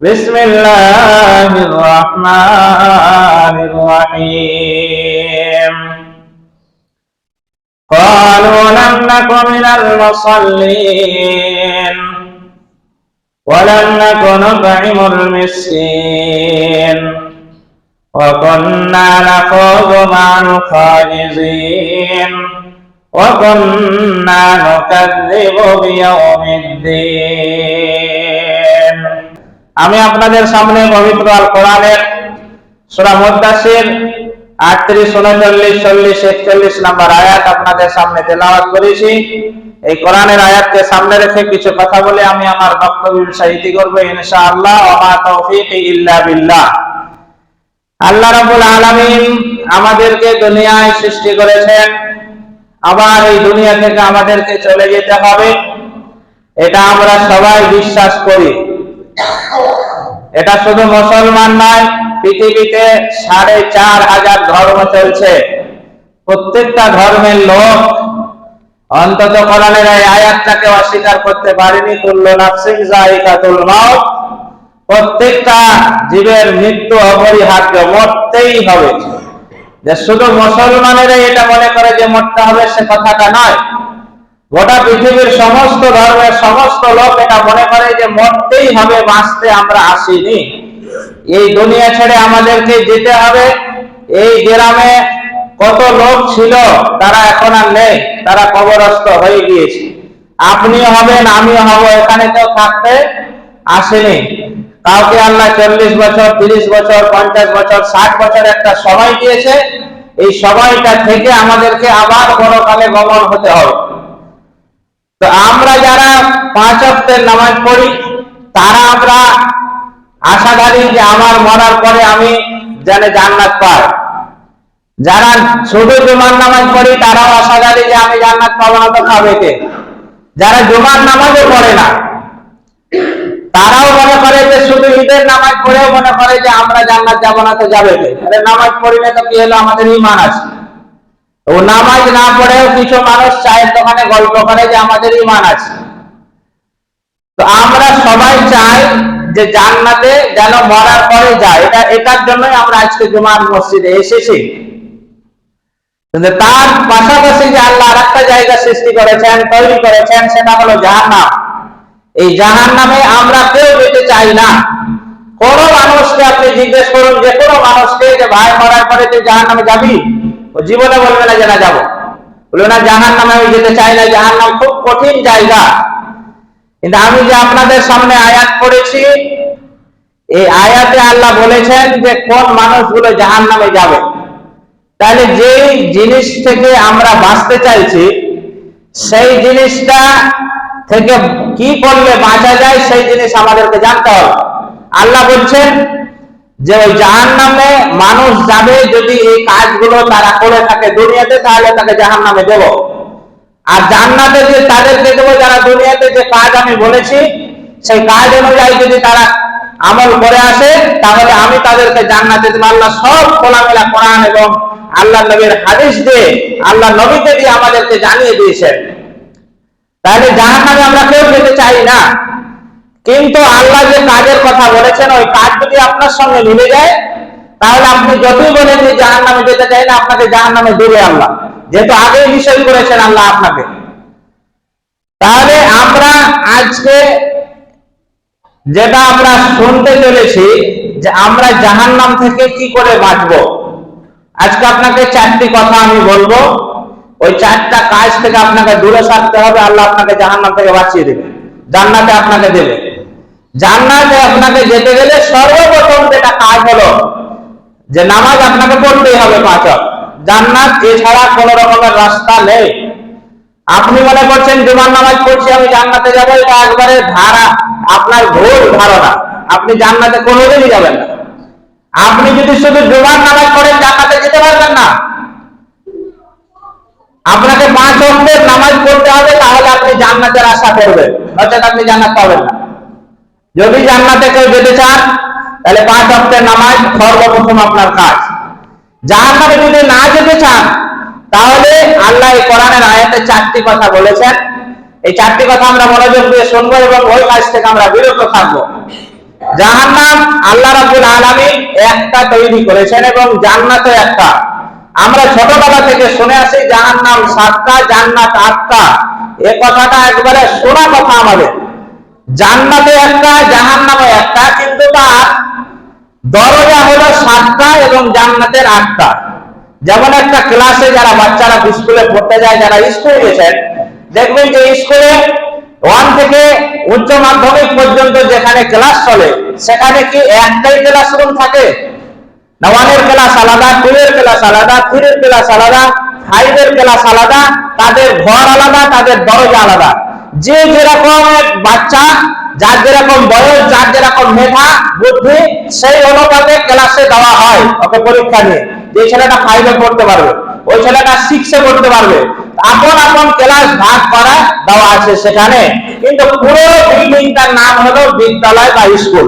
بسم الله الرحمن الرحيم قالوا لم نك من المصلين ولم نك نطعم المسكين وكنا نخوض مع الخائزين وكنا نكذب بيوم الدين আমি আপনাদের সামনে পবিত্র আল কোরআনের সূরা মুদ্দাসির আটত্রিশ, উনচল্লিশ, চল্লিশ, একচল্লিশ নাম্বার আয়াত আপনাদের সামনে তেলাওয়াত করেছি। এই কোরআনের আয়াতকে সামনে রেখে কিছু কথা বলে আমি আমার বক্তব্য সাহিত্য করব ইনশাআল্লাহ। ওমা তৌফিক ইল্লা বিল্লাহ। আল্লাহ রাব্বুল আলামিন আমাদেরকে দুনিয়ায় সৃষ্টি করেছেন। আবার এই দুনিয়া থেকে আমাদেরকে চলে যেতে হবে। এটা আমরা সবাই বিশ্বাস করি। এটা শুধু মুসলমান নয়, পৃথিবীতে সাড়ে চার হাজার ধর্ম চলছে। প্রত্যেকটা ধর্মের লোক অন্তত কোরআনের এই আয়াতটাকে অস্বীকার করতে পারেনি। তুল্য নাফসিং জায়গাতুল মাউত। প্রত্যেকটা জীবের মৃত্যু অপরিহার্য, মরতেই হবে। যে শুধু মুসলমানেরা এটা মনে করে যে মরতে হবে সে কথাটা নয়। গোটা পৃথিবীর সমস্ত ধর্মের সমস্ত লোক এটা মনে করে যে মরতেই হবে, বাঁচতে আমরা আসিনি। এই দুনিয়া ছেড়ে আমাদেরকে যেতে হবে। এই গ্রামে কত লোক ছিল, তারা এখন আর নেই, তারা কবরস্থ হয়ে গিয়েছে। আপনিও হবেন আমিও হব, এখানে কেউ থাকতে আসেনি। কাউকে আল্লাহ চল্লিশ বছর, তিরিশ বছর, পঞ্চাশ বছর, ষাট বছর একটা সময় দিয়েছে। এই সময়টা থেকে আমাদেরকে আবার বড়কালে গমন হতে হবে। তো আমরা যারা পাঁচ অক্টের নামাজ পড়ি, তারা আমরা আশা আশাধারী যে আমার মরার পরে আমি যেন জান্নাত পাই। যারা শুধু জুমার নামাজ পড়ি, তারাও আশা আশাধারী যে আমি জান্নাত পাবো না তো খাবে কে? যারা জুমার নামাজও পড়ে না, তারাও মনে করে যে শুধু ঈদের নামাজ পড়েও মনে করে যে আমরা জান্নাত যাব না তো যাবে কে? নামাজ পড়ি না তো কি হলো? আমাদের ইমান আছে ও নামাজ না পড়েও কিছু মানুষ চায়ের দোকানে গল্প করে যে আমাদের ইমান আছে। তো আমরা সবাই চাই যে জান্নাতে যেন মরার পরে যায়। এটা, এটার জন্যই আমরা আজকে জুমার মসজিদে এসেছি। তার পাশাপাশি যে আল্লাহ আর একটা জায়গা সৃষ্টি করেছেন, তৈরি করেছেন, সেটা হলো জাহান্নাম। এই জাহান নামে আমরা কেউ যেতে চাই না। কোন মানুষকে আপনি জিজ্ঞেস করুন, যে কোনো মানুষকে যে ভাই মরার পরে তুই জাহান নামে যাবি? ও জীবনে বলবে না যে না যাব। বলবে না জাহান নামে আমি যেতে চাই না জাহান নাম খুব কঠিন জায়গা। কিন্তু আমি যে আপনাদের সামনে আয়াত পড়েছি, এই আয়াতে আল্লাহ বলেছেন যে কোন মানুষগুলো জাহান নামে যাবে। তাহলে যেই জিনিস থেকে আমরা বাঁচতে চাইছি, সেই জিনিসটা থেকে কি করলে বাঁচা যায়, সেই জিনিস আমাদেরকে জানতে হবে। আল্লাহ বলছেন যে ওই জাহান নামে মানুষ যাবে যদি এই কাজগুলো তারা করে থাকে দুনিয়াতে, তাহলে তাকে জাহান নামে দেবো। আর জান্নাতে যে তাদেরকে দেবো, যারা দুনিয়াতে যে কাজ আমি বলেছি, সেই কাজ অনুযায়ী যদি তারা আমল করে আসে, তাহলে আমি তাদেরকে জান্নাতে দেবো। আল্লাহ সব খোলামেলা কোরআন এবং আল্লাহ নবীর হাদিস দিয়ে আল্লাহ নবীকে দিয়ে আমাদেরকে জানিয়ে দিয়েছেন। তাহলে জাহান নামে আমরা কেউ যেতে চাই না। কিন্তু আল্লাহ যে কাজের কথা বলেছেন, ওই কাজ যদি আপনার সঙ্গে মিলে যায়, তাহলে আপনি যতই বলেন যে জাহান নামে যেতে চাই না, আপনাকে জাহান নামে দেবে আল্লাহ। যেহেতু আগেই বিষয় করেছেন আল্লাহ আপনাকে। তাহলে আমরা আজকে যেটা আমরা শুনতে চলেছি, যে আমরা জাহান নাম থেকে কি করে বাঁচবো। আজকে আপনাকে চারটি কথা আমি বলব। ওই চারটা কাজ থেকে আপনাকে দূরে থাকতে হবে, আল্লাহ আপনাকে জাহান্নাম থেকে বাঁচিয়ে দেবে। জান্নাতে আপনাকে দেবে। জান্নাতে আপনাকে যেতে গেলে সর্বপ্রথম যেটা কাজ হলো যে নামাজ আপনাকে পড়তেই হবে পাঁচ। জান্নাত এছাড়া কোন রকমের রাস্তা নেই। আপনি মনে করছেন, জুমার নামাজ পড়ছি, আমি জান্নাতে যাব, এটা একবারে ধারা, আপনার ভুল ধারণা। আপনি জান্নাতে কোনোদিনই যাবেন না। আপনি যদি শুধু জুমার নামাজ পড়েন জান্নাতে যেতে পারবেন না। আপনাকে পাঁচ অক্টের নামাজ পড়তে হবে, তাহলে আপনি জান্নাতের আশা করবেন। নচেত আপনি জান্নাত পাবেন না। যদি জান্নাতে কেউ যেতে চান, তাহলে পাঁচ অক্টের নামাজ সর্বপ্রথম আপনার কাজ। জাহান্নামে যদি না যেতে চান, তাহলে আল্লাহ এই কোরআনের আয়াতে চারটি কথা বলেছেন। এই চারটি কথা আমরা মনোযোগ দিয়ে শুনব এবং ওই কাজ থেকে আমরা বিরত থাকব। জাহান্নাম আল্লাহ রাব্বুল আলামিন একটা তৈরি করেছেন এবং জান্নাতও একটা। আমরা ছোটবেলা থেকে শুনে আসি, জাহান্নাম সাতটা, জান্নাত আটটা। এ কথাটা একবারে শোনা কথা আমাদের। জান্নাতে একটা জাহান নামে একটা, কিন্তু তার দরজা হলো সাতটা এবং জান্নাতের আটটা। যেমন একটা ক্লাসে যারা বাচ্চারা স্কুলে পড়তে যায়, যারা স্কুলে গেছেন, দেখবেন যে স্কুলে ওয়ান থেকে উচ্চ মাধ্যমিক পর্যন্ত যেখানে ক্লাস চলে, সেখানে কি একটাই ক্লাসরুম থাকে? না ওয়ানের ক্লাস আলাদা টু এর ক্লাস আলাদা থ্রি এর ক্লাস আলাদা ফাইভ এর ক্লাস আলাদা, তাদের ঘর আলাদা, তাদের দরজা আলাদা। যে যেরকম বাচ্চা, যার যেরকম বয়স, যার যেরকম মেধা, বুদ্ধি, সেই অনুপাতে ক্লাসে দেওয়া হয় ওকে পরীক্ষা নিয়ে যে ছেলেটা ফাইভে পড়তে পারবে, ওই ছেলেটা সিক্সে পড়তে পারবে। আপন আপন ক্লাস ভাগ করা দেওয়া আছে সেখানে। কিন্তু পুরো বিল্ডিংটার নাম হলো বিদ্যালয় বা স্কুল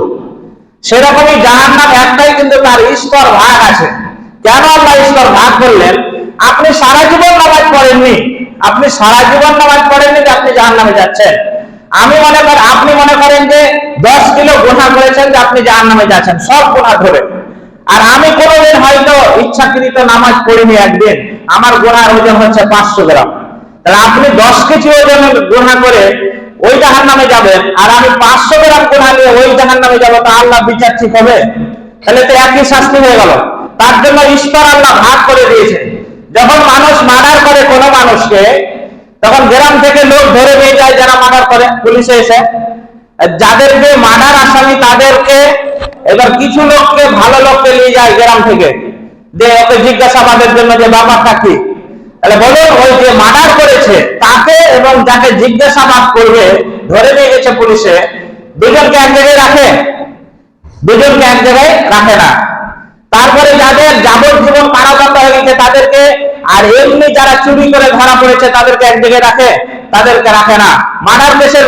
সেরকমই জাহান নাম একটাই, কিন্তু তার স্তর ভাগ আছে। কেন আল্লাহ স্তর ভাগ করলেন? আপনি সারা জীবন নামাজ পড়েননি। আপনি সারা জীবন নামাজ পড়েননি যে আপনি জাহান নামে যাচ্ছেন। আমি মনে করি, আপনি মনে করেন যে দশ কিলো গুণা করেছেন যে আপনি জাহান নামে যাচ্ছেন, সব গুণা ধরে। আর আমি কোনোদিন হয়তো ইচ্ছাকৃত নামাজ পড়িনি একদিন, আমার গোনার ওজন হচ্ছে পাঁচশো গ্রাম। তাহলে আপনি দশ কেজি ওজন গুণা করে ওই জাহান নামে যাবেন, আর আমি পাঁচশো গ্রাম গুণা নিয়ে ওই জাহান নামে যাব, তা আল্লাহ বিচার ঠিক হবে? তাহলে তো একই শাস্তি হয়ে গেল। তার জন্য ঈশ্বর আল্লাহ ভাগ করে দিয়েছে। যখন মানুষ মার্ডার করে কোনো মানুষকে তখন গ্রাম থেকে লোক ধরে নিয়ে যায় যারা মার্ডার করে, পুলিশে এসে। যাদেরকে মার্ডার আসামি তাদেরকে এবার কিছু লোককে, ভালো লোককে নিয়ে যায় গ্রাম থেকে। যে ওকে জিজ্ঞাসাবাদের জন্য যে, ব্যাপারটা কি? তাহলে বলুন, ওই যে মার্ডার করেছে, তাকে এবং যাকে জিজ্ঞাসাবাদ করবে, ধরে নিয়ে গেছে পুলিশে, দুজনকে এক জায়গায় রাখে। দুজনকে এক জায়গায় রাখে না। তারপরে যাদের যাবজ্জীবন কারাদণ্ড হয়ে গেছে, তাদেরকে আর এমনি যারা চুরি করে ধরা পড়েছে, তাদেরকে এক জায়গায় রাখে, তাদেরকে রাখে না। মার্ডার কেসের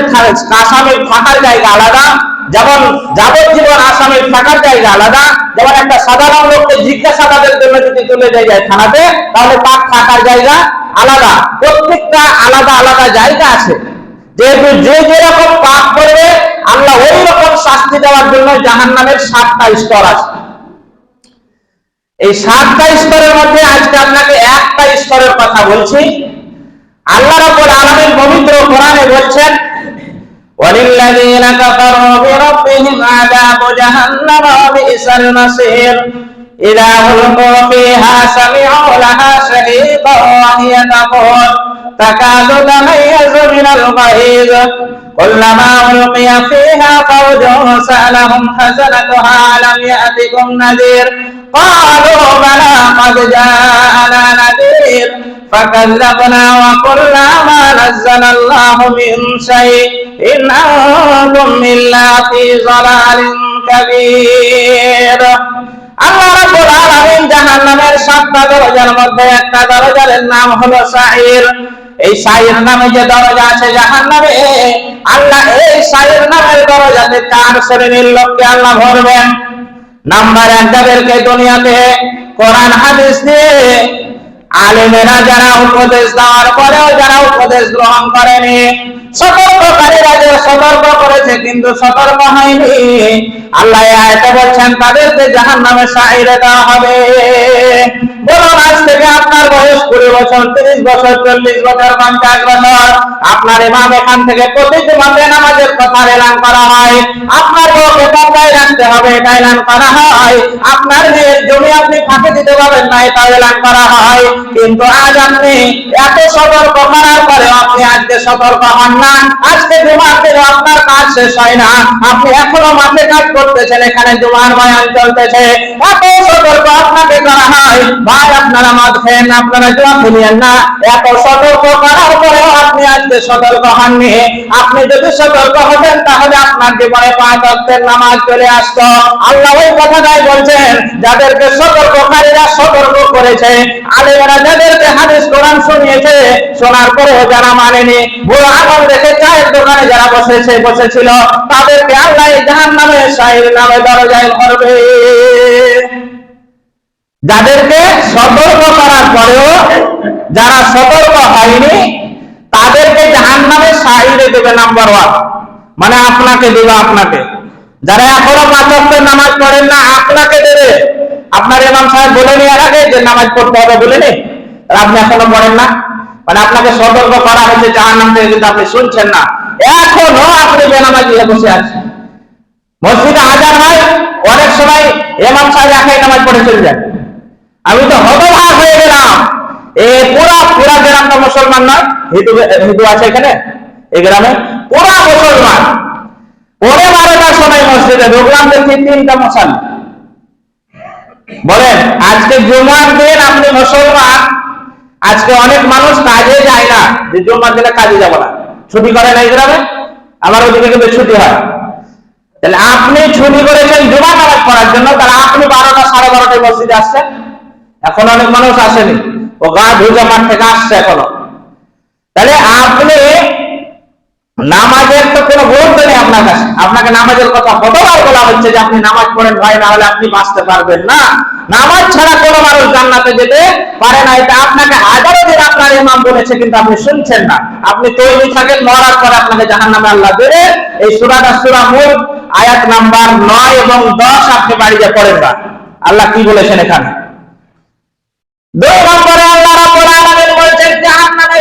আসামির থাকার জায়গা আলাদা, যেমন যাবজ্জীবন আসামির থাকার জায়গা আলাদা, যেমন একটা সাধারণ লোককে জিজ্ঞাসাবাদের জন্য যদি তুলে দিয়ে যায় থানাতে, তাহলে তার থাকার জায়গা আলাদা। প্রত্যেকটা আলাদা আলাদা জায়গা আছে। যেহেতু যে যেরকম পাপ করবে, আল্লাহ ওই রকম শাস্তি দেওয়ার জন্য জাহান নামের সাতটা স্তর আছে। এই সাতটা স্তরের মধ্যে আজকে আপনাকে একটা স্তরের কথা বলছি। আল্লাহ রাব্বুল আলামিন পবিত্র কোরআনে বলছেন, ওয়ালিল্লাযীনা কাফারু বিরাব্বিহিম আযাবু জাহান্নাম ওয়া বি'সাল মাসীর ইযা হুলকু সামি'উ লাহা শাহীদা ওয়া হিয়া তামুর تكاد تميز من الغيظ كلما ألقي فيها فوج سألهم خزنتها ألم يأتكم نذير قالوا بلى قد جاءنا نذير فكذبنا وقلنا ما نزل الله من شيء إن أنتم إلا في ضلال كبير আল্লাহ রাব্বুল আলামিন জাহান্নামের সাতটা দরজার মধ্যে একটা দরজার নাম হলো সাইর এই সাইর নামে যে দরজা আছে জাহান্নামে, আল্লাহ এই সাইর নামের দরজাতে চার শ্রেণির লোককে আল্লাহ ভরবেন নাম্বার এক, যাদেরকে দুনিয়াতে কোরআন, হাদিস দিয়ে আলেমেরা যারা উপদেশ দেওয়ার পরেও যারা উপদেশ গ্রহণ করেনি আপনার বয়স কুড়ি বছর, তিরিশ বছর, চল্লিশ বছর, পঞ্চাশ বছর। আপনার এখান থেকে প্রতি জুমাতে নামাজের কথা এলান করা হয়। আপনার বউকে রাখতে হবে, এটা এলান করা হয়। আপনার মেয়ের জমি আপনি ফাঁকে দিতে পারবেন না, এটা এলান করা হয়। কিন্তু আজ আপনি এত সতর্ক করার পরে আপনি আজকে সতর্ক হন আজকে জুমার দিনে আপনার কাজ শেষ হয় না। আপনি এখনও মাঠে কাজ করতেছেন, এখানে জুমার বয়ান চলতেছে। এত সতর্ক আপনাকে করা হয়। ভাই, আপনারা মদ খেয়েন আপনারা জুয়া খেলিয়েন না। এত সতর্ক করার পরেও আপনি আজকে সতর্ক হননি। আপনি যদি সতর্ক হতেন, তাহলে আপনার জীবনে পাঁচ অক্টের নামাজ চলে আসতো। আল্লাহ ওই কথাটাই বলছেন, যাদেরকে সতর্ককারীরা সতর্ক করেছে, আলেমেরা যাদেরকে হাদিস কোরআন শুনিয়েছে, শোনার পরেও যারা মানেনি বুড়ো আঙুল দেখে চায়ের দোকানে যারা বসেছে বসেছিল তাদেরকে আল্লাহ জাহান নামে শাহির নামে দরজায় ভরবে যাদেরকে সতর্ক করার পরেও যারা সতর্ক হয়নি, তাদেরকে জাহান নামে সাহিরে দেবে নাম্বার ওয়ান মানে আপনাকে দেবে আপনাকে। যারা এখনও পাঁচ নামাজ পড়েন না, আপনাকে দেবে। আপনার ইমাম সাহেব বলে এর আগে যে নামাজ পড়তে হবে বলে নি। আপনি এখনও পড়েন না। মানে আপনাকে সতর্ক করা হয়েছে জাহান নাম থেকে কিন্তু আপনি শুনছেন না, এখনও আপনি বেনামাজি বসে আছেন। মসজিদে হাজার হয় অনেক সময় ইমাম সাহেব একাই নামাজ পড়ে চলে যায়। আমি তো হতভাগ হয়ে গেলাম। এ পুরা পুরা গ্রামটা মুসলমান নয়। হিন্দু হিন্দু আছে এখানে? এই গ্রামে? পুরা মুসলমান। পরে বারোটার সময় মসজিদে ঢুকলাম দেখছি তিনটা মশাল বলেন, আজকে জুমার দিন আপনি মুসলমান আজকে অনেক মানুষ কাজে যায় না, যে জুম্মার দিনে কাজে যাব না। ছুটি করে না গ্রামে আমার ওদিকে কিন্তু ছুটি হয়। তাহলে আপনি ছুটি করেছেন জুমা নামাজ পড়ার জন্য, তাহলে আপনি বারোটা, সাড়ে বারোটায় মসজিদে আসছেন? এখন অনেক মানুষ আসেনি। ও গা ধুজা মাঠ থেকে আসছে এখনও। তাহলে আপনি নামাজের তো কোনো গুরুত্ব নেই আপনার কাছে। আপনাকে নামাজের কথা কতবার বলা হচ্ছে যে আপনি নামাজ পড়েন ভাই, না হলে আপনি বাঁচতে পারবেন না। নামাজ ছাড়া কোনো মানুষ জান্নাতে যেতে পারে না। এটা আপনাকে হাজারো দিন আপনার ইমাম বলেছে, কিন্তু আপনি শুনছেন না। আপনি তৈরি থাকেন, মরার পরে আপনাকে জাহান নামে আল্লাহ দেবে। এই সুরাটা সুরা মূল, আয়াত নাম্বার নয় এবং দশ, আপনি বাড়িতে পড়েন না। আল্লাহ কি বলেছেন এখানে? দুই নম্বরে আল্লাহ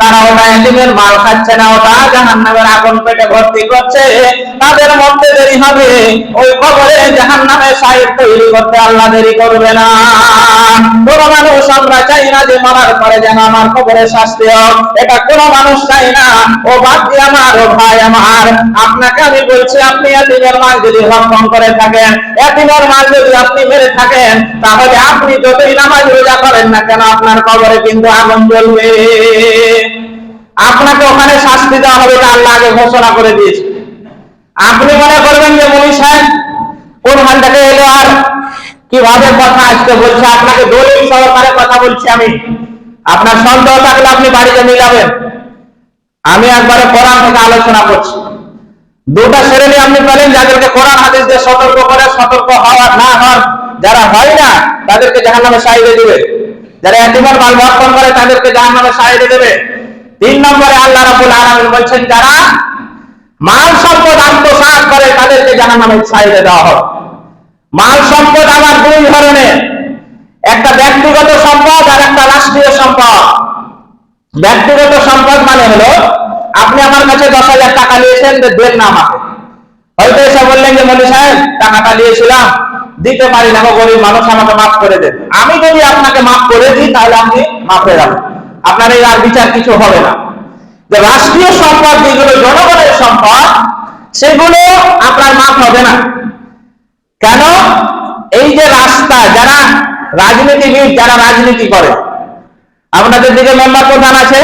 তারা ওটা মাল খাচ্ছে না ওটা, জাহান্নামের আগুন পেটে ভর্তি করছে। তাদের মধ্যে দেরি হবে, ওই জাহান্নামের তৈরি করতে আল্লাহ দেরি করবে না। কোন মানুষ আমরা চাই না যে মারার পরে যেন আমার শাস্তি হোক। এটা কোন মানুষ চাই না। ও বাকি আমার, ও ভাই আমার। আপনাকে আমি বলছি, আপনি এতিমের মাল যদি ভক্ষণ করে থাকেন, এতিমের মাল যদি আপনি মেরে থাকেন, তাহলে আপনি যতই নামাজ রোজা করেন না কেন, আপনার কবরে কিন্তু আগুন জ্বলবে। আপনাকে ওখানে শাস্তি দেওয়া হবে এটা আল্লাহ আগে ঘোষণা করে দিয়েছে। আপনি মনে করবেন যে মনি সাহেব, কোন হাল থেকে এলো আর কীভাবে কথা আজকে বলছে? আপনাকে দলিল সহকারে কথা বলছি আমি। আপনার সন্দেহ থাকলে আপনি বাড়িতে যাবেন আমি একবারে কোরআন থেকে আলোচনা করছি। দুটা শ্রেণি আপনি পেলেন যাদেরকে কোরআন হাদিস দিয়ে সতর্ক করে, সতর্ক হওয়ার না হওয়ার যারা হয় না, তাদেরকে জাহান নামে সাইডে দিবে। যারা এতিমার মাল ভক্ষণ করে, তাদেরকে জাহান নামে সাইডে দেবে। তিন নম্বরে আল্লাহ রাবুল আলমিন বলছেন, যারা মাল সম্পদ আত্মসাৎ করে, তাদেরকে জাহান নামে সাইডে দেওয়া হবে মাল সম্পদ আমার দুই ধরনের। একটা ব্যক্তিগত সম্পদ আর একটা রাষ্ট্রীয় সম্পদ। ব্যক্তিগত সম্পদ মানে হলো, আপনি আমার কাছে দশ হাজার টাকা নিয়েছেন দেন না আমাকে। হয়তো এসে বললেন যে মনি সাহেব, টাকাটা নিয়েছিলাম। দিতে পারি না গরিব মানুষ, আমাকে মাফ করে দেন। আমি যদি আপনাকে মাফ করে দিই, তাহলে আপনি মাফ হয়ে আপনার আর বিচার কিছু হবে না। যে রাষ্ট্রীয় সম্পদ, যেগুলো জনগণের সম্পদ, সেগুলো আপনার মাফ হবে না। কেন? এই যে রাস্তা, যারা রাজনীতিবিদ, যারা রাজনীতি করে। আপনাদের দিকে মেম্বার প্রধান আছে।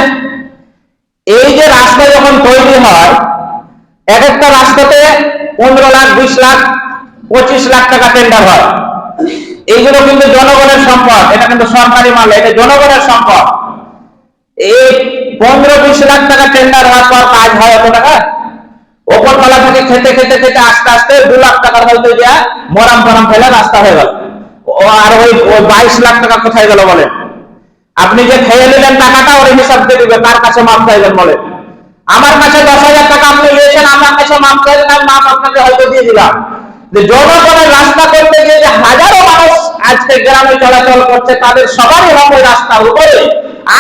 এই যে রাস্তা যখন তৈরি হয়, এক একটা রাস্তাতে পনেরো লাখ, বিশ লাখ, পঁচিশ লাখ টাকা টেন্ডার হয়। এইগুলো কিন্তু জনগণের সম্পদ, এটা কিন্তু সরকারি মাল, এটা জনগণের সম্পদ। এই পনেরো বিশ লাখ টাকা টেন্ডার হওয়ার পর কাজ হয় কত টাকা? ওপরতলা থেকে খেতে খেতে খেতে আস্তে আস্তে দু লাখ টাকার হয়তো যা মরাম ফরাম ফেলে রাস্তা হয়ে গেল। আর ওই বাইশ লাখ টাকা কোথায় গেল বলেন? আপনি যে খেয়ে নিলেন টাকাটা, ওর হিসাব দিয়ে দিবে, কার কাছে মাপ চাইবেন বলে আমার কাছে দশ হাজার টাকা আপনি নিয়েছেন আমার কাছে মাপ চাইলেন আমি মাপ আপনাকে হয়তো দিয়ে দিলাম। যে জনগণের রাস্তা করতে গিয়ে যে হাজারো মানুষ আজকে গ্রামে চলাচল করছে, তাদের সবারই হবে রাস্তার উপরে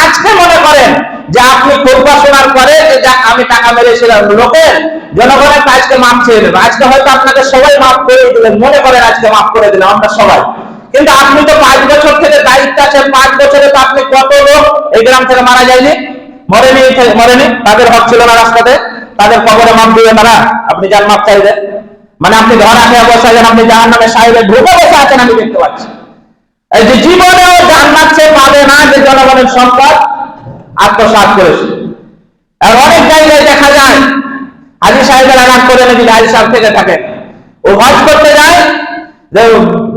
আজকে মনে করেন যে আপনি কোরবা শোনার পরে যে আমি টাকা মেরেছিলাম লোকের, জনগণের আজকে মাপ চেয়ে নেবে। আজকে হয়তো আপনাকে সবাই মাফ করে দিলেন, মনে করেন আজকে মাফ করে দিলাম আমরা সবাই। কিন্তু আপনি তো পাঁচ বছর থেকে দায়িত্ব আছেন, পাঁচ বছরে তো আপনি কত লোক এই গ্রাম থেকে মারা যায়নি? মরেনি মরেনি, তাদের হক ছিল না রাস্তাতে। তাদের কবরে মাপ দিবেন না আপনি যার মাপ চাইবেন। মানে আপনি ধরা খেয়ে বসে আছেন, আপনি যার নামে সাহেবের ঢুকে বসে আছেন, আমি দেখতে পাচ্ছি। এই যে জীবনেও জান্নাত সে পাবে না যে জনগণের সম্পদ, আত্মসাৎ করেছে। আর অনেক জায়গায় দেখা যায়, হাজি সাহেবের আঘাত করে নাকি হাজি সাহেব থেকে থাকেন ও হজ করতে যায়, যে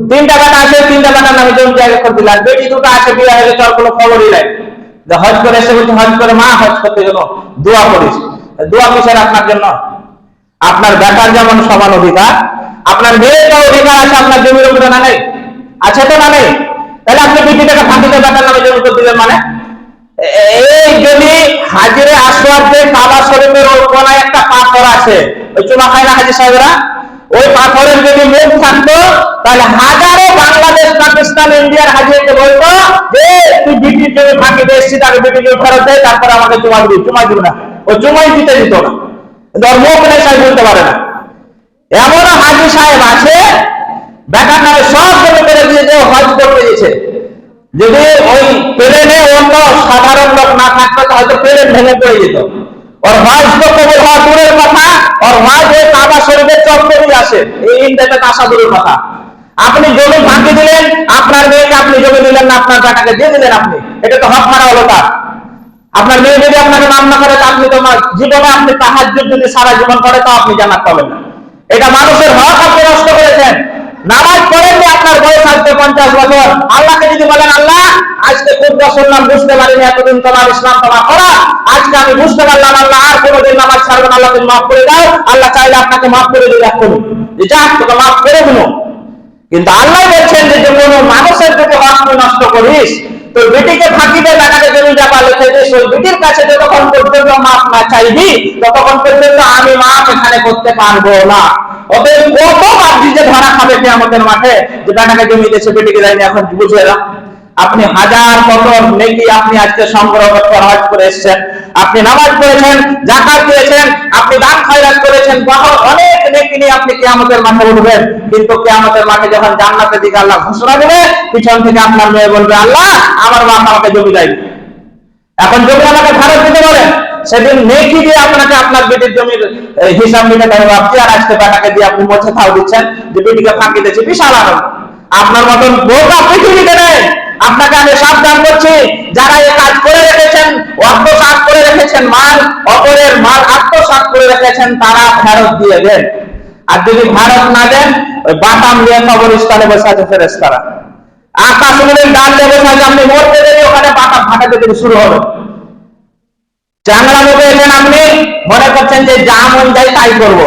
তিনটা বেটা আছে, তিনটা বেটার নামে জমি জায়গা করে দিলাম বেটি দুটো আছে, বিয়ে হয়ে গেছে কোনো খবরই নাই। যে হজ করে এসে বলছে, হজ করে মা, হজ করতে গেল দোয়া করিস। দোয়া কিসের আপনার জন্য? আপনার বেটার যেমন সমান অধিকার, আপনার মেয়েরও অধিকার আছে, আপনার জমির উপরে না নেই? আছে তো না নেই তাহলে আপনি বিটিটাকে ফাঁকিতে বেটার নামে জমি করে দিলেন মানে এই যদি হাজিরে আসওয়ার যে কাবা শরীফের কোনায় একটা পাথর আছে, ওই চুমা খায় না হাজি সাহেবরা? ওই পাথরের যদি মুখ থাকতো, তাহলে হাজারো বাংলাদেশ, পাকিস্তান, ইন্ডিয়ার হাজিরকে বলতো যে, তুই বিটির জমি ফাঁকি দিয়ে এসছি তাকে বিটির জমি ফেরত দেয় তারপরে আমাকে চুমা দিবি। চুমা দিব না। ও চুমাই দিতে দিত না। সাহেব বলতে পারে না। এমন হাজি সাহেব আছে বেকার নামে সব জমি করতে দিয়েছে। যদি ওই প্লেনে অন্য সাধারণ লোক না থাকতো হয়তো প্লেন ভেঙে পড়ে যেত। ওর তো হওয়া দূরের কথা, ওর শরীফের চক্করই আসে। এই ইন্টারনেট আসা দূরের কথা। আপনি জমি ফাঁকি দিলেন, আপনার মেয়েকে আপনি জমি দিলেন না, আপনার টাকাকে দিয়ে দিলেন আপনি। এটা তো হক মারা হলো তার। আপনার মেয়ে যদি আপনাকে না করে, তা আপনি তো মা- জীবনে আপনি তাহার যদি সারা জীবন করে তো আপনি জানা পাবেন না। এটা মানুষের হক আপনি নষ্ট করেছেন। নামাজ পড়েন যে আপনার বয়স আসবে পঞ্চাশ বছর। আল্লাহকে যদি বলেন, আল্লাহ, আজকে খুব শুনলাম বুঝতে পারিনি, এতদিন তোমার ইসলাম তোমার করা। আজকে আমি বুঝতে পারলাম, আল্লাহ, আর কোনোদিন নামাজ ছাড়বেন আল্লাহ তুমি মাফ করে দাও। আল্লাহ চাইলে আপনাকে মাফ করে দিবে এখন। যে, তোকে মাফ করে দিল। কিন্তু আল্লাহ বলছেন যে কোনো মানুষের হক তুই নষ্ট করিস তো বেটিকে ফাঁকি দিয়ে টাকাতে জমি জায়গা লিখে দিস, ওই বেটির কাছে যতক্ষণ পর্যন্ত মাফ না চাইবি, ততক্ষণ পর্যন্ত আমি মাপ এখানে করতে পারব না। অতএব কত বাদ যে ধরা খাবে আমাদের মাঠে যে টাকাকে জমি দিয়েছে বেটিকে দেয়নি এখন বুঝে এলাম আপনি হাজার কত নেকি আপনি আজকে সংগ্রহ করতে হজ করে এসেছেন। আপনি নামাজ পড়েছেন জাকাত দিয়েছেন, আপনি দান খয়রাত করেছেন বহু অনেক নেকি নিয়ে আপনি কিয়ামতের মাঠে উঠবেন। কিন্তু কিয়ামতের মাঠে যখন জান্নাতের দিকে আল্লাহ ঘোষণা দেবে, পিছন থেকে আপনার মেয়ে বলবে, আল্লাহ, আমার বাপ আমাকে জমি দেয়নি। এখন জমি আমাকে ফেরত দিতে বলেন সেদিন নেকি দিয়ে আপনাকে আপনার বেটির জমির হিসাব মিটাতে হবে আপনি আর আজকে বেটাকে দিয়ে আপনি মোছে থাও দিচ্ছেন, যে বেটিকে ফাঁকি দিয়েছে, বিশাল আনন্দ। আপনার মতন বোকা পৃথিবীতে নেই। আপনাকে আমি সাবধান করছি, যারা এই কাজ করে রেখেছেন আত্মসাৎ করে রেখেছেন মাল, অপরের মাল আত্মসাৎ করে রেখেছেন, তারা ফেরত দিয়ে দেন। আর যদি ফেরত না দেন, ওই বাটাম নিয়ে কবরস্থানে বসে আছে ফেরেস্তারা আকাশ ডাল আছে, আপনি মরতে দেরি, ওখানে বাটাম ফাটাতে শুরু হবে। চাংলা লোকে এলেন আপনি, মনে করছেন যে যা মন যায় তাই করব।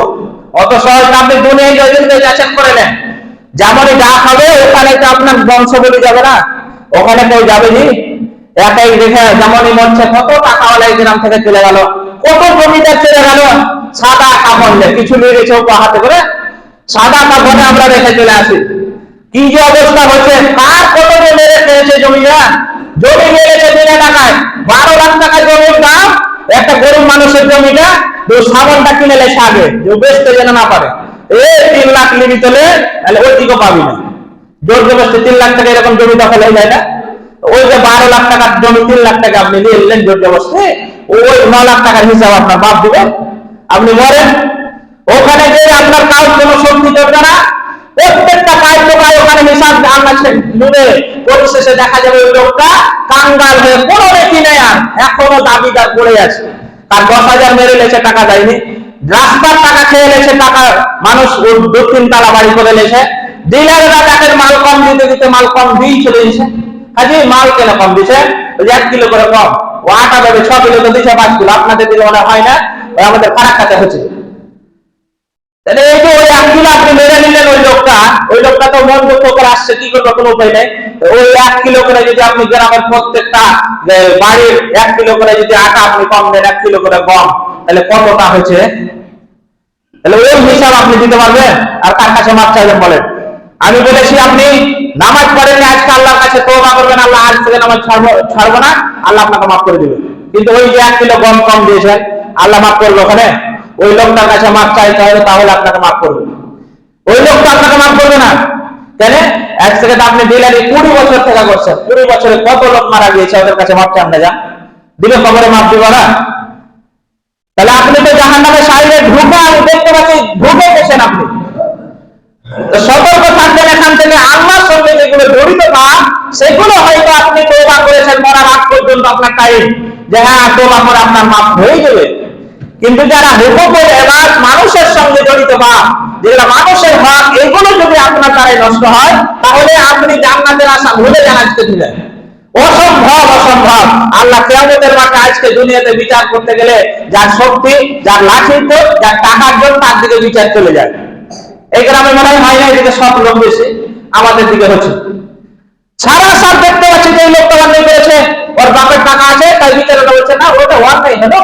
অত সহজ আপনি দুনিয়ায় জয়দিনকে যাচাই করে নেন। যেমনই যা খাবে, ওখানে তো আপনার বংশ বলে যাবে না। ওখানে কেউ যাবে নি একাই দেখে যেমনই মরছে কত টাকাওয়ালা এই গ্রাম থেকে চলে গেল। কত জমিদার চলে গেল। সাদা কাপড় কিছু নিয়ে গেছে হাতে করে। সাদা কাপড়ে আমরা রেখে চলে আসি। কি যে অবস্থা হচ্ছে, কার কত মেরে খেয়েছে জমিরা জমি মেরেছে বিনা টাকায়। বারো লাখ টাকা জমির দাম একটা গরিব মানুষের জমিটা সাবানটা কিনে লেছে আগে যে বেচতে যেন না পারে। এ তিন লাখ নিবি তোলে তাহলে ওই দিকে পাবি না। জোর জবরদস্তি তিন লাখ টাকা এরকম জমি দখল হয়ে যায় না। ওই যে বারো লাখ টাকার জমি, তিন লাখ টাকা আপনি নিয়ে নিলেন জোর জবরদস্তি, ওই ন লাখ টাকার হিসাব আপনার বাপ দিবে। আপনি মরেন। ওখানে যে আপনার কাজ কোনো শক্তি করবে না। প্রত্যেকটা কাজ লোকায় ওখানে হিসাব আনছে নুনে পরিশেষে দেখা যাবে ওই লোকটা কাঙ্গাল হয়ে কোনো রেখি নেই আর এখনও দাবিদার পড়ে আছে। তার দশ হাজার মেরে লেছে, টাকা দেয়নি। রাস্তার টাকা খেয়ে লেছে, টাকা মানুষ ওর দু তিন তালা বাড়ি করে লেছে। ডিলাররা তাকে মাল কম দিতে দিতে মাল কম দিয়েই চলে গেছে হাজি মাল কেন কম দিছে ওই এক কিলো করে কম। ও আটা দেবে, ছ কিলো তো দিছে পাঁচ কিলো। আপনাদের দিলে মনে হয় না? আমাদের ফারাক কাছে হচ্ছে। তাহলে এই যে ওই কিলো আপনি মেরে নিলেন ওই লোকটা ওই লোকটা তো মন দুঃখ করে আসছে, কি করবে, কোনো উপায় নেই। ওই এক কিলো করে যদি আপনি গ্রামের প্রত্যেকটা বাড়ির এক কিলো করে যদি আটা আপনি কম দেন, এক কিলো করে কম তাহলে কতটা হয়েছে? তাহলে ওই হিসাব আপনি দিতে পারবেন? আর কার কাছে মাপ চাইবেন বলেন? আমি বলেছি, আপনি নামাজ পড়েন আজকে আল্লাহর কাছে তোবা করবেন, আল্লাহ আজ থেকে নামাজ ছাড়বো না, আল্লাহ আপনাকে মাফ করে দিবে। কিন্তু ওই যে এক কিলো গম কম দিয়েছেন, আল্লাহ মাফ করবে ওখানে? ওই লোকটার কাছে মাপ চাইতে হবে, তাহলে আপনাকে মাফ করবে। ওই লোকটা আপনাকে মাফ করবে না। কেন? এক সেকেন্ড, আপনি ডিলারি কুড়ি বছর থেকে করছেন। কুড়ি বছরে কত লোক মারা গিয়েছে, ওদের কাছে মাপ চান না, যান। দিবে খবরে মাপ দিব না। তাহলে আপনি তো জাহান নামে সাইডে ঢুকে, আমি দেখতে পাচ্ছি, ঢুকে গেছেন আপনি। তো সতর্ক থাকবেন এখান থেকে। আল্লাহর সঙ্গে যেগুলো জড়িত সেগুলো হয়তো আপনি তোবা করেছেন, মরার আগ পর্যন্ত আপনার টাইম যে হ্যাঁ তোবা করে আপনার মাপ হয়ে যাবে কিন্তু যারা হুকুকুল এবাদ মানুষের সঙ্গে জড়িত বা যেগুলো মানুষের হক, এগুলো যদি আপনার দ্বারাই নষ্ট হয়, তাহলে আপনি জান্নাতের আশা ভুলে আজকে দিলেন অসম্ভব অসম্ভব। আল্লাহ কেয়ামতের মাঠে আজকে দুনিয়াতে বিচার করতে গেলে যার শক্তি, যার লাঠির তো যার টাকার জন্য তার দিকে বিচার চলে যায়। এই গ্রামে মনে হয় না এদিকে সব লোক বেশি, আমাদের দিকে হচ্ছে। সারা সাল দেখতে পাচ্ছি যে লোকটা অন্যায় করেছে, ওর বাপের টাকা আছে, তাই বিচারটা বলছে না ওটা অন্যায় হলো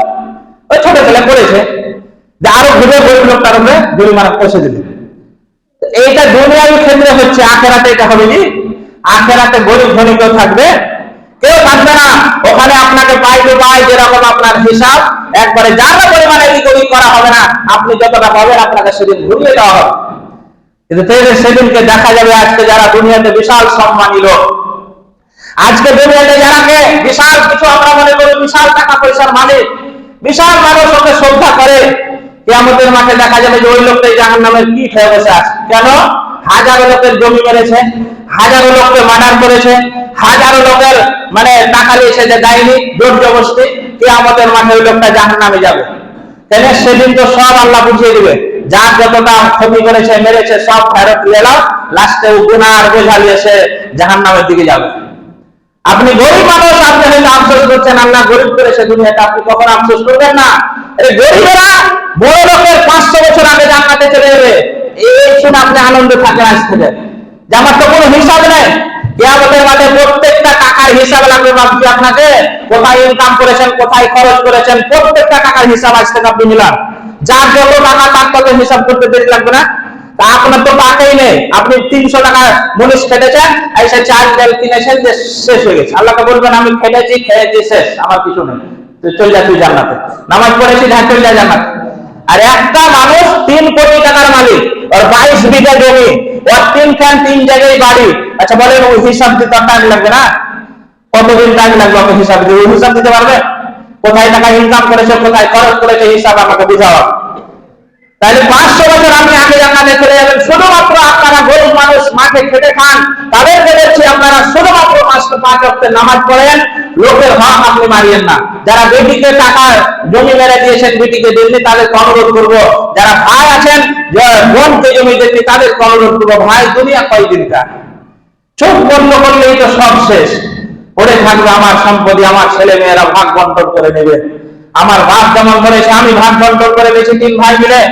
ওই ছোট ছেলে করেছে যে আরও ঘুরে গরিব লোকটার উপরে জরিমানা দিলে। তো এইটা দুনিয়ার ক্ষেত্রে হচ্ছে, আখেরাতে এটা হবে কি? আখেরাতে গরিব ধনী কেউ থাকবে? কেউ থাকবে না। ওখানে আপনাকে পাই পাই যেরকম আপনার হিসাব। একবারে যারা পরিমাণে এদিক ওদিক করা হবে না, আপনি যতটা পাবেন আপনাকে সেদিন ঘুরিয়ে দেওয়া হবে। কিন্তু সেদিনকে দেখা যাবে আজকে যারা দুনিয়াতে বিশাল সম্মানী লোক। আজকে দুনিয়াতে যারাকে বিশাল কিছু আমরা মনে করি, বিশাল টাকা পয়সার মালিক। বিশাল মানুষ ওকে শ্রদ্ধা করে, কেয়ামতের মাঠে দেখা যাবে যে ওই লোকটাই জাহান নামের কি খেয়ে বসে আছে। কেন? হাজারো লোকের জমি মেরেছে, হাজারো লোককে মার্ডার করেছে, হাজারো লোকের মানে টাকা নিয়েছে যে দেয়নি জোর জবস্তি কেয়ামতের মাঠে ওই লোকটা জাহান নামে যাবে। তাহলে সেদিন তো সব আল্লাহ বুঝিয়ে দিবে, যার যতটা ক্ষতি করেছে, মেরেছে, সব ফেরত এলাম লাস্টে গুনার বোঝা নিয়ে সে জাহান নামের দিকে যাবে। আপনি গরিব মানুষ, আপনি হয়তো আফসোস করছেন, আল্লাহ গরিব করেছে দুনিয়াতে আপনি কখন আফসোস করবেন না। গরিবেরা বড় লোকের পাঁচশো বছর আগে জান্নাতে চলে যাবে। এই শুনে আপনি আনন্দ থেকে যে আমার তো কোনো হিসাব নেই। প্রত্যেকটা টাকার হিসাব লাগবে ভাবছি আপনাকে। কোথায় ইনকাম করেছেন, কোথায় খরচ করেছেন, প্রত্যেকটা টাকার হিসাব থেকে আপনি মিলান যার যত টাকা তার হিসাব করতে দেরি লাগবে না। আপনার তো টাকাই নেই। আপনি তিনশো টাকা মুনিশ খেটেছেন, এসে চার ডাল কিনেছেন যে শেষ হয়ে গেছে। আল্লাহকে বলবেন, আমি খেটেছি, খেয়েছি, শেষ, আমার কিছু নেই। চল যা, তুই জান্নাতে। নামাজ পড়েছি হ্যাঁ চল যা জান্নাতে। আর একটা মানুষ তিন কোটি টাকার মালিক, ওর বাইশ বিঘা জমি, ওর খান, তিন জায়গায় বাড়ি। আচ্ছা বলেন ওই হিসাব দিতে টাইম লাগবে না? কতদিন টাইম লাগবে ওকে হিসাব দিতে? ওই হিসাব দিতে পারবে? কোথায় টাকা ইনকাম করেছে, কোথায় খরচ করেছে হিসাব আমাকে বুঝাও। তাহলে পাঁচশো বছর আপনি আগে জান্নাতে চলে যাবেন। শুধুমাত্র আপনারা গরিব মানুষ মাঠে খেটে খান, তাদেরকে বলছি আপনারা শুধুমাত্র পাঁচশো পাঁচ অক্টের নামাজ পড়েন, লোকের হক আপনি মারিয়েন না। যারা বেটিকে টাকা জমি মেরে দিয়েছেন, বেটিকে দেননি, তাদেরকে অনুরোধ করব, যারা ভাই আছেন বোনকে জমি দেননি, তাদেরকে অনুরোধ করব, ভাই, দুনিয়া কয়দিনকার চোখ বন্ধ করলেই তো সব শেষ। পড়ে থাকবে আমার সম্পত্তি, আমার ছেলে মেয়েরা ভাগ বন্টন করে নেবে। আমার বাপ যেমন করেছে আমি ভাগ বন্টন করে বেশি তিন ভাই মিলে।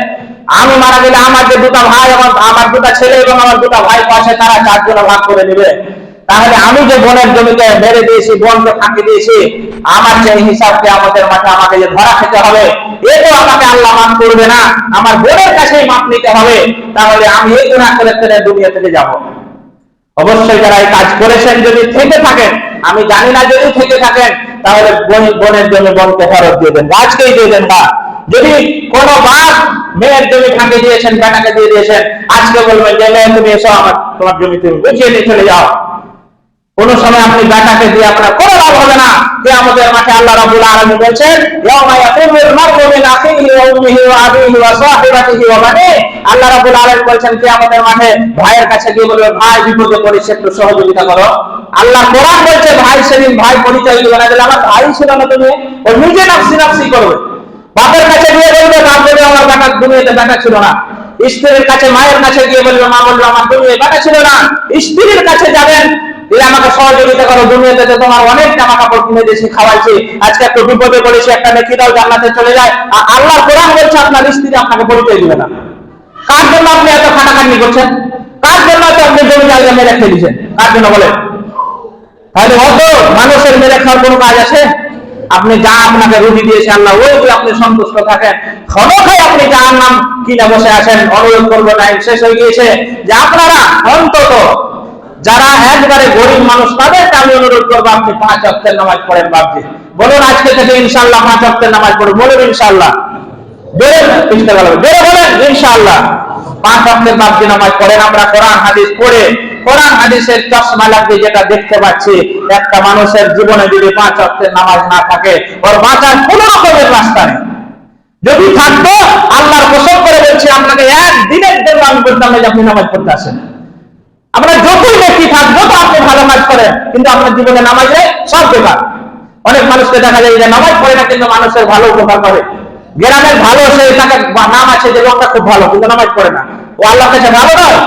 আমি মারা গেলে আমার যে দুটা ভাই আমার আমার দুটা ছেলে এবং আমার দুটা ভাই আছে তারা চারজন ভাগ করে নেবে। তাহলে আমি যে বোনের জমিতে মেরে দিয়েছি, বোনকে ফাঁকি দিয়েছি, আমার যে হিসাবকে আমাদের মাঠে আমাকে যে ধরা খেতে হবে, এ তো আমাকে আল্লাহ মাফ করবে না। আমার বোনের কাছেই মাপ নিতে হবে। তাহলে আমি এই গুণা করে ফেলে দুনিয়া থেকে যাব। অবশ্যই যারা এই কাজ করেছেন, যদি থেকে থাকেন, আমি জানি না যদি থেকে থাকেন, তাহলে বোন বোনের জন্য বনকে ফেরত দিয়ে দেন। আজকেই দিয়ে দেন বা যদি কোন বাপ মেয়ের জমি ফাঁকে দিয়েছেন বেটাকে দিয়ে দিয়েছেন, আজকে বলবেন যে, মেয়ে, তুমি এসো আমার, তোমার জমি তুমি বুঝিয়ে নিয়ে চলে যাও। কোন সময় আপনি বেটাকে দিয়ে আপনার কোনো লাভ হবে না। যে আমাদের মাঠে আল্লাহ রাব্বুল আলামিন বলছেন আল্লাহ রাব্বুল আলামিন বলছেন যে আমাদের মাঠে ভাইয়ের কাছে গিয়ে বলবে, ভাই, বিপদে পড়েছে একটু সহযোগিতা করো। আল্লাহ কোরআন বলছে, ভাই, সেদিন ভাই পরিচয় দিবে না। আমার ভাই ছিল না তুমি, ও নিজে নাফসি নাফসি করবে। বাপের কাছে গিয়ে বলবে, বাপ বলবে, আমার বেটা দুনিয়াতে বেটা ছিল না। স্ত্রীর কাছে, মায়ের কাছে গিয়ে বলবে, মা বলবে, আমার দুনিয়ায় বেটা ছিল না। স্ত্রীর কাছে যাবেন দিলে আমাকে সহযোগিতা করো, দুনিয়াতে তো তোমার অনেক জামা কাপড় কিনে দিয়েছি খাওয়াইছি। আজকে একটু বিপদে পড়েছি একটা নেকি দাও, জান্নাতে চলে যায়। আর আল্লাহ কোরআন বলছে, আপনার স্ত্রী আপনাকে পরিচয় দিবে না। কার জন্য আপনি এত খাটাখাটনি করছেন? কার জন্য এত আপনি জমি জায়গা মেরে খেয়ে কার জন্য বলেন? তাহলে অত মানুষের মেরে খাওয়ার কোনো কাজ আছে? আপনি যা আপনাকে রুটি দিয়েছে আল্লাহ, ওই আপনি সন্তুষ্ট থাকেন। ক্ষমতায় আপনি যার নাম কিনে বসে আছেন, অনুরোধ করব টাইম শেষ হয়ে গিয়েছে। যে আপনারা অন্তত যারা একবারে গরিব মানুষ, তাদেরকে আমি অনুরোধ করব, আপনি পাঁচ অক্ষের নামাজ পড়েন বাপজি বলুন, আজকে থেকে ইনশাল্লাহ পাঁচ অক্ষের নামাজ পড়ুন বলুন ইনশাল্লাহ বেড়ে চেষ্টা করবেন বেড়ে বলেন যেটা দেখতে পাচ্ছি, একটা মানুষের জীবনে যদি পাঁচ নামাজ না থাকে, ওর বাঁচার কোন রকমের রাস্তা নেই। যদি থাকতো, আল্লাহর করে বলছি, আপনাকে একদিনের জন্য আমি বলতাম না যে আপনি নামাজ পড়তে আসেন। আমরা যতই ব্যক্তি থাকব, তো আপনি ভালো কাজ করেন, কিন্তু আপনার জীবনে নামাজ সব বেকার অনেক মানুষকে দেখা যায় যে নামাজ পড়ে না, কিন্তু মানুষের ভালো উপকার করে। গ্রামের ভালো তাকে নাম আছে যে লোকটা খুব ভালো, কিন্তু নামাজ পড়ে না। ও আল্লাহ কাছে ভালো নয়।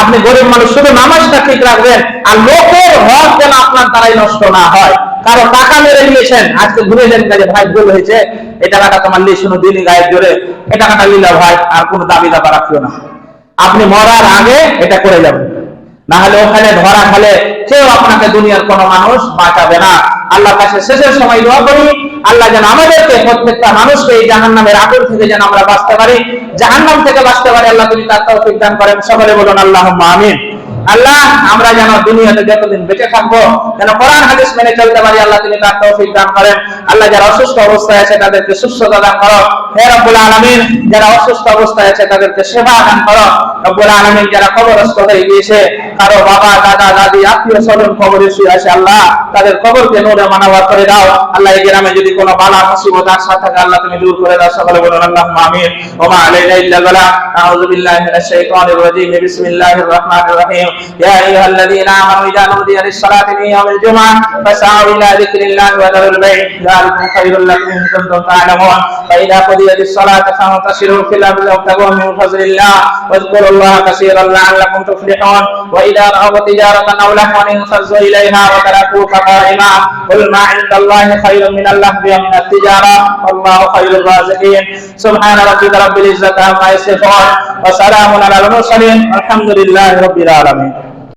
আপনি গরিব মানুষ, শুধু নামাজটা ঠিক রাখবেন আর লোকের হক যেন আপনার দ্বারাই নষ্ট না হয়। কারও টাকা মেরে নিয়েছেন, আজকে ঘুরে যান কাজে ভাই ভুল হয়েছে, এই টাকাটা তোমার লিয়ে শুনো দিনই গায়ের জোরে, এই টাকাটা লিলা ভাই আর কোনো দাবি দাবা রাখিও না। আপনি মরার আগে এটা করে যাবেন। না হলে ওখানে ধরা খেলে কেউ আপনাকে দুনিয়ার কোন মানুষ বাঁচাবে না। আল্লাহ কাছে শেষের সময় দোয়া করি, আল্লাহ যেন আমাদেরকে প্রত্যেকটা মানুষকে এই জাহান নামের আগুন থেকে যেন আমরা বাঁচতে পারি। জাহান্নাম থেকে বাঁচতে পারি আল্লাহ তুমি তার তৌফিক দান করেন, সকলে বলুন আল্লাহ আমিন। আল্লাহ, আমরা যেন দুনিয়াতে যতদিন বেঁচে থাকব, যেন কোরআন, হাদিস মেনে চলতে পারি, আল্লাহ তিনি তার তৌফিক দান করেন। আল্লাহ যারা অসুস্থ অবস্থায় আছে, তাদেরকে সুস্থতা দান করো। হে রব্বুল আলামিন, যারা অসুস্থ অবস্থায় আছে, তাদেরকে সেবা দান করো। রব্বুল আলামিন যারা কবরস্থ হয়ে গিয়েছে কারো বাবা দাদা দাদি আত্মীয় স্বজন কবরে শুয়ে আছে আল্লাহ তাদের কবরকে নূরে মানাবার করে দাও আল্লাহ এই গ্রামে যদি কোনো বালা মুসিবত আসা থাকে আল্লাহ তুমি দূর করে দাও সকলে বলুন আল্লাহ আমিন ওমা আলাইনা ইল্লা বালা আউযু বিল্লাহি মিনাশ শাইতানির রাজিম বিসমিল্লাহির রহমানির রহিম ইয়া আইয়ুহাল্লাযীনা আমানু ইযা নুদিয়া লিস-সালাতি মিন ইয়াউমিল জুমআহ ফাসআউ ইলা যিকরিল্লাহি ওয়া দারুল বাই' যালিকুম খায়রুল লাকুম ইন কুনতুম তা'লামুন فإذا قضيت الصلاة فانتشروا في الأرض وابتغوا من فضل الله واذكروا الله كثيرا لعلكم تفلحون وإذا رأوا تجارة أو لهوا انفضوا إليها وتركوك قائما قل ما عند الله خير من اللهو ومن التجارة والله خير الرازقين سبحان ربك رب العزة عما يصفون وسلام على المرسلين والحمد لله رب العالمين